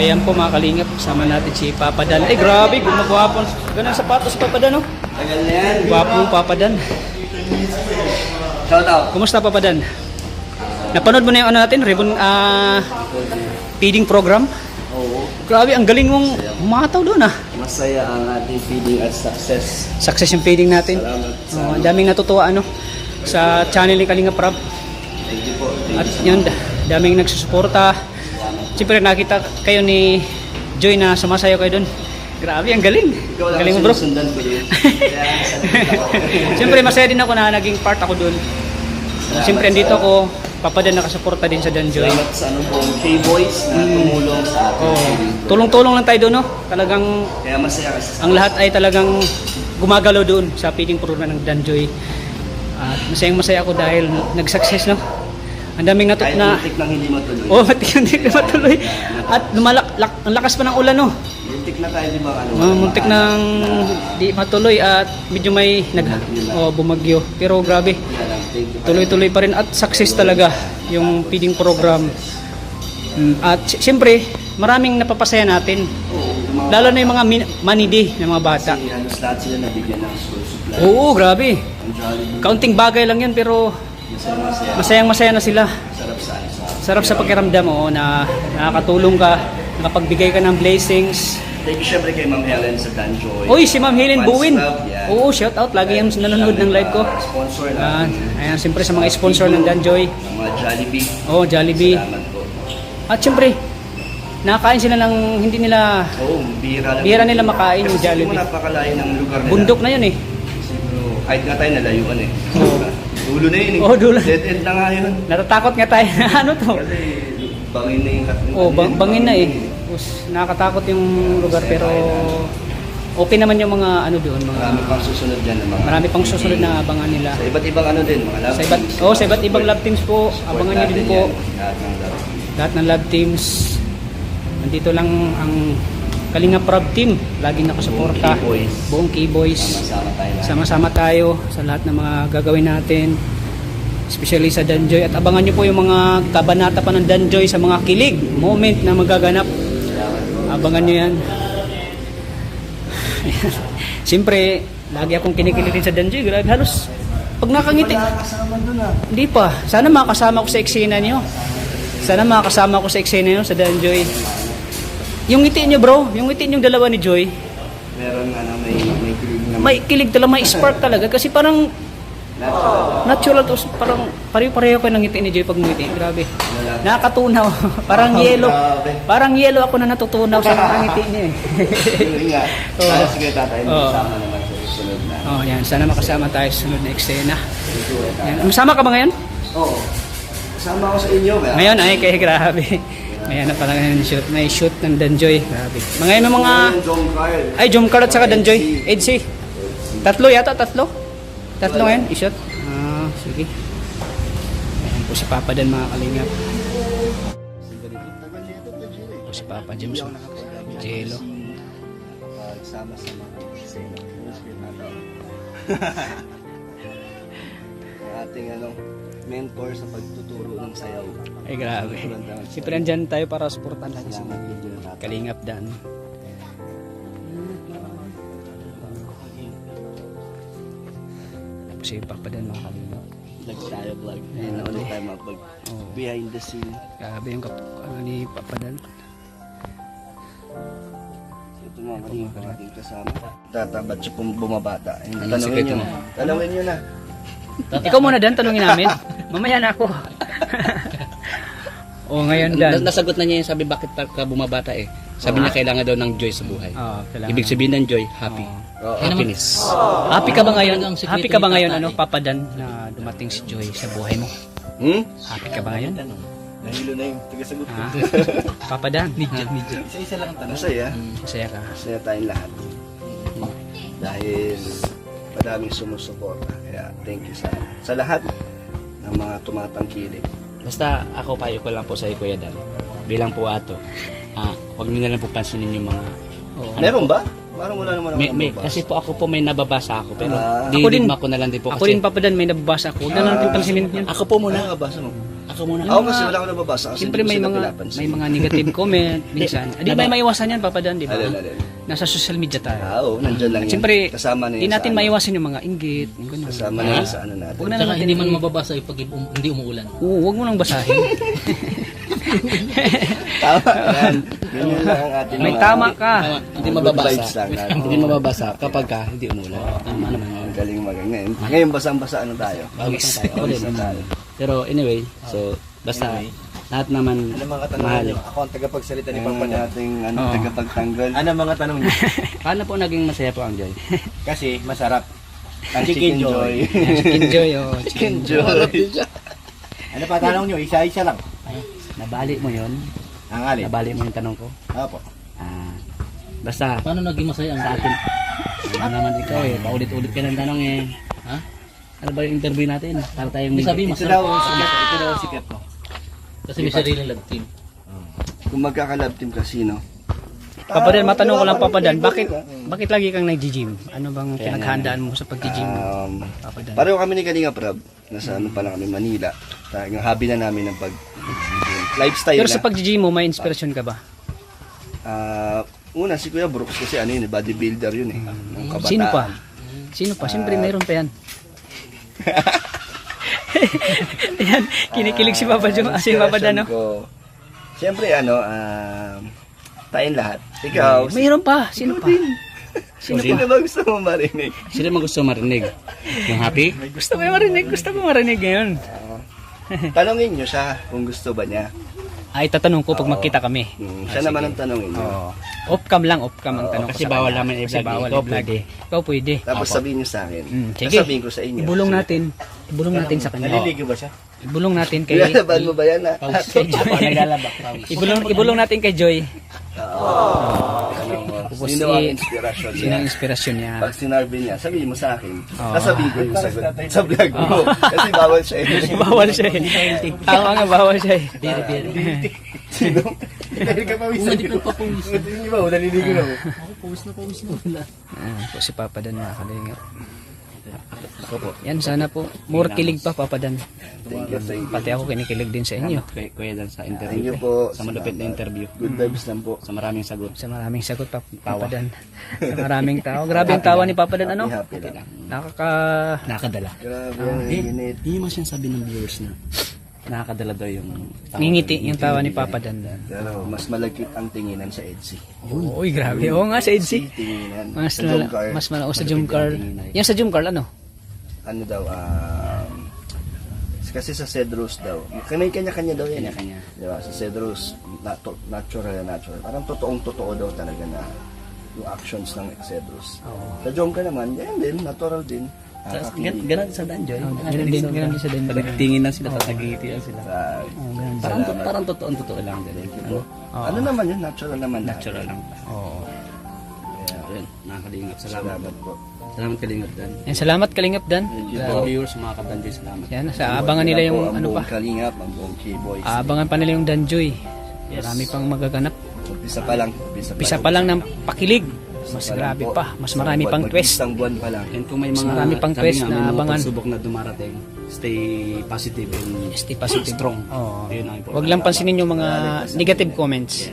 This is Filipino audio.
ayan po mga kalingap, kasama natin si Papa Dan. Ay grabe, gumagwapon. Ganun sapatos Papa Dan, oh. Tagal na yan. Gwapo Papa Dan. Shout out. Kumusta Papa Dan? Napanood mo na yung ano natin, ribbon ah feeding program? Oo. Grabe, ang galing mong humataw doon ah. Masaya ang ating feeding at success. Success yung feeding natin. Salamat sa Oh, ang daming natutuwa ano sa channel ni Kalinga Prab. Thank you po. Thank At yun, da- daming nagsusuporta. Siyempre nakita kayo ni Joy na sumasayaw kayo doon. Grabe, ang galing. Galing mo bro. sinusundan ko din. Siyempre masaya din ako na naging part ako doon. Siyempre andito ako, papa din nakasuporta din sa Danjoy. Salamat sa ano po, K-Boys na tumulong sa ating Oh, tulong-tulong lang tayo doon, no? Talagang Kaya masaya kasi ang lahat ay talagang gumagalaw doon sa feeding program ng Danjoy. At masayang masaya ako dahil nag-success, no? Ang daming kahit na... muntik nang hindi matuloy. Oh, hindi na matuloy. At lumalak, lak, ang lakas pa ng ulan, no? Muntik na tayo, di ba? Ano, Uh, muntik nang di matuloy at medyo may nag oh, bumagyo. Pero grabe, tuloy-tuloy pa rin at success talaga yung feeding program. Mm, At siyempre, maraming napapasaya natin. Lalo na yung mga day ng mga bata. Kasi halos lahat sila nabigyan ng school supply. Oo, grabe. Kaunting bagay lang yan pero. Masayang masaya na sila. Sarap sa pakiramdam mo na nakakatulong ka, nakapagbigay ka ng blessings. Thank you syempre kay Ma'am Helen sa Danjoy. Uy, si Ma'am Helen Buwin. Oo, shout out. Lagi yung nanonood ng live ko. Uh, sponsor Ayan, siyempre sa mga sponsor ng Danjoy. Mga Jollibee. Oh, Jollibee. Salamat po. At siyempre, nakakain sila ng hindi nila Oo, bihira lang. Bihira nila makain yung Kasi Jollibee. napakalayo ng lugar nila. bundok na yun eh. Siguro, kahit nga tayo nalayuan eh. Oo. Dulo na yun eh. Oo, dulo. Dead end na nga yun. Natatakot nga tayo. ano to? Kasi bangin na yung kat- Oh, bang, bangin na eh. Tapos, nakakatakot yung lugar pero okay naman yung mga ano doon, mga Marami pang susunod dyan ng mga... marami pang susunod na abangan nila. Sa iba't ibang ano din, mga love Sa iba't teams. oh, sa iba't ibang love teams po, abangan niyo din po. yan. Lahat ng love teams. Lahat ng love teams. Nandito lang ang Kalinga Prab team, laging nakasuporta. Buong K-Boys. Buong K-Boys. Sama-sama tayo tayo sa lahat ng mga gagawin natin. Especially sa Danjoy. At abangan nyo po yung mga kabanata pa ng Danjoy sa mga kilig, moment na magaganap. Abangan nyo yan. Siyempre, lagi akong kinikilig din sa Danjoy. Grabe, halos pag nakangiti, ah. hindi pa. Sana makasama ko sa eksena nyo. Sana makasama ko sa eksena nyo sa Danjoy. Yung ngiti nyo bro, yung ngiti nyo dalawa ni Joy, Meron ano, may, may kilig na may kilig talaga, may spark talaga. Kasi parang natural. natural to, parang pareho-pareho ko ng ngiti ni Joy pag ngiti. Grabe. Wala. Nakakatunaw. parang Oh, yellow. grabe. Parang yellow ako na natutunaw sa ngiti niya eh. Yun nga. Oo. Sana sige tatay, Oo. kasama naman sa susunod na. Oh, yan. Sana makasama tayo sa sunod na eksena. Yan. Masama ka ba ngayon? Oo. Kasama ako sa inyo. kaya- Ngayon ay kay grabe. May ano pala ngayon shoot. May shoot ng Danjoy. Grabe. Mga yun ang mga... Ay, Jom Carl at saka Danjoy. EDC. Tatlo yata, tatlo? Tatlo ngayon, i-shot. Ah, sige. Ayan po si Papa Dan mga kalingap. Po si Papa James. Jello. Nakapag-sama sa mga. Ang ating ano, mentor sa pagtuturo ng sayaw. Ay, grabe. Siyempre andyan tayo para supportan lagi natin. Kalingap Dan. Po si Papa Dan mga kalingap. Vlog tayo vlog. Ayun na ulit tayo mag Oo. behind the scene. Grabe yung kap ano ni Papa Dan. Ito mga ating kasama. Tatabat siya pum bumabata. Sikreto nyo. mo? Tanungin nyo na. Ikaw muna Dan, tanungin namin. Mamaya na ako. oh, ngayon Dan. Na- nasagot na niya yung sabi bakit pa ka bumabata eh. Sabi niya kailangan daw ng joy sa buhay. Oh, kailangan. Ibig sabihin ng joy, happy. Oo. Happiness. Happy ka ba ngayon? Sikreto Happy ka ba ni ngayon tatay. ano, Papa Dan na dumating si Joy sa buhay mo? Hmm? Happy ka ba ngayon? Nahilo na yung tigasagot ko. Ha? Papa Dan. Medyo, medyo. Isa-isa lang ang tanong. Masaya. Masaya ka. Masaya tayong lahat. Dahil madaming sumusuporta. Kaya thank you sa sa lahat ng mga tumatangkilik. Basta ako payo ko lang po sa iyo, Kuya Dan. Bilang po ato. Ah, huwag niyo na lang po pansinin yung mga Oo. Meron ba? Parang wala naman ako may, may, nababasa. kasi po ako po may nababasa ako pero Ah. di Ako din. ko na lang din po Ako kasi din Papa Dan, may nababasa ako. Huwag na lang natin pansinin yan. ako po Ano muna nababasa mo? ako muna. Ako kasi wala akong nababasa kasi Siyempre hindi ko may sila mga pinapansin. may mga negative comment minsan. Di ba maiwasan yan Papa Dan, di ba? Alin, alin. Nasa social media tayo. Ah, oo, nandyan lang yan. Siyempre, kasama na yan di sa natin ano. maiwasan yung mga inggit, yung ganun. Kasama na yan sa ano natin. Huwag na Saka naman hindi man mababasa yung pag um- hindi umuulan. Oo, huwag mo nang basahin. Tama yan. Ganyan lang ang ating May mga- tama ka. Hindi mababasa. vibes lang natin. Hindi mababasa kapag ka hindi umulan. Tama naman. Ang galing mag ngayon. Ngayon basang-basa ano tayo? Pawis na tayo. Pawis na tayo. Pero anyway, so basta lahat naman Ano mga mahal. tanong niyo? Ako ang tagapagsalita ni Yung Papa Dan. ating ano, Oo. tagapagtanggol. Ano mga tanong niyo? Paano po naging masaya po ang Joy? Kasi masarap. Ang chicken joy. Enjoy, oh. Chicken joy. Ano pa tanong niyo? Isa-isa lang. Nabali mo yun? Ang alin. Nabali mo yung tanong ko? Opo. Ah, basta Paano naging masaya ang sa atin. Ano naman ikaw eh, paulit-ulit ka ng tanong eh. Ha? Ano ba yung interview natin? Para tayong Hindi sabi Ito daw ang sikat. Ito daw ang sikat mo. Kasi may sariling love team. Kung magkakalab team casino. Papa Dan, matanong ko lang Papa Dan, bakit bakit lagi kang nag-gym? Ano bang pinaghandaan mo sa pag-gym? Um, Papa Dan. pareho kami ni Kalinga Prab. Nasa ano pa lang kami, Manila. Yung hobby na namin ng pag lifestyle Pero na. sa pag-gym mo, may inspirasyon ka ba? Ah, una si Kuya Brooks kasi ano yun, eh, bodybuilder yun eh. Nung kabataan. Sino pa? Sino pa? Siyempre mayroon pa yan. yan, kinikilig si Papa Jo, si Papa Dan, no? Ko, Siyempre ano, um, tayong lahat. Ikaw, si Mayroon pa, sino pa? Sino pa ba gusto mo marinig? Sino mo gusto marinig? Yung happy? Gusto yung marinig, gusto ko marinig ngayon. Tanongin nyo siya kung gusto ba niya. Ay, tatanong ko pag magkita kami. Hmm, siya naman ang tanongin nyo. Oo. Off cam lang, off cam ang Oo, tanong ko kasi sa bawal kanya. naman Kasi i-vlog. bawal Ikaw i-vlog. pwede. Ikaw pwede. Tapos sabihin nyo sa akin. Mm, sige. Sasabihin ko sa inyo. Ibulong natin. Ibulong natin sa kanya. Naliligo ba siya? Ibulong natin kay Ilalaban mo ba yan? ha? kay Joy. Naglalabak, promise. ibulong ibulong natin kay Joy. Mo, Tapos Sino si- ang inspirasyon Sino niya? ang inspirasyon niya? Pag sinarve niya, sabihin mo sa akin. Oo. Sasabihin ko yung sagot sa vlog mo. Kasi bawal siya eh. bawal siya. eh. Tama nga, bawal siya. eh. Diri, diri. Sino? Hindi ka pawis Hindi ka pa pawis. Hindi ba? Naliligo na. Ako pawis na pawis na wala. Ah, po si Papa Dan mga kalingap. Yan, sana po. More kilig pa, Papa Dan. Thank you, thank you. Pati ako kinikilig din sa inyo. Kuya, kuya Dan sa Thank interview. you po. Sa malupit na interview. Good vibes lang po. Sa maraming sagot. Sa maraming sagot, pa, Papa Dan. Sa maraming tao. Grabe ang tawa ni Papa Dan, ano? Happy, happy lang. Nakaka... Nakakadala. Grabe ang Eh, init. Yun yung mga sinasabi ng viewers na nakakadala daw yung tawa. Ngingiti yung tawa ni Papa Dan. Pero mas malagkit ang tinginan sa EDSI. Uy, grabe. Oo nga, sa EDC. Tinginan. Mas, sa Jomcar. mas malao sa Jumcar. Yan sa Jumcar, ano? Ano daw, um, kasi sa Cedros daw, may kanya-kanya daw yan. eh. Kanya-kanya. Di ba? Sa Cedros, natu- natural na natural. Parang totoong totoo daw talaga na yung actions ng Cedros. Sa Jomcar naman, yan din, natural din. Nakakakilig. Ganun sa Danjoy. Oh, ganun din, ganun din sa Danjoy. Pag nagtingin lang sila, tatagiti lang sila. Sa, Oh, ganun. Parang, parang totoong totoo lang. Ganun. Ano? Ano naman yun, natural naman. lahat. Natural lang. Oo. Ayun, nakakalingap. Salamat. salamat po. Salamat kalingap Dan. Yan, salamat Kalingap Dan. Thank you Sa po. viewers, mga kadanjoy, salamat. Yan, sa abangan nila yung ano pa. buong Kalingap, ang buong K-Boys. Abangan pa nila yung Danjoy. Marami pang magaganap. Umpisa pa lang. Umpisa Pisa pa lang ng pakilig. Mas grabe pa. Mas marami pang twist. Isang buwan pa lang. And kung may Mas mga marami pang twist na abangan. pagsubok na dumarating, stay positive and Stay positive. strong. Oo. Yun ang. Huwag lang pansinin yung mga negative comments.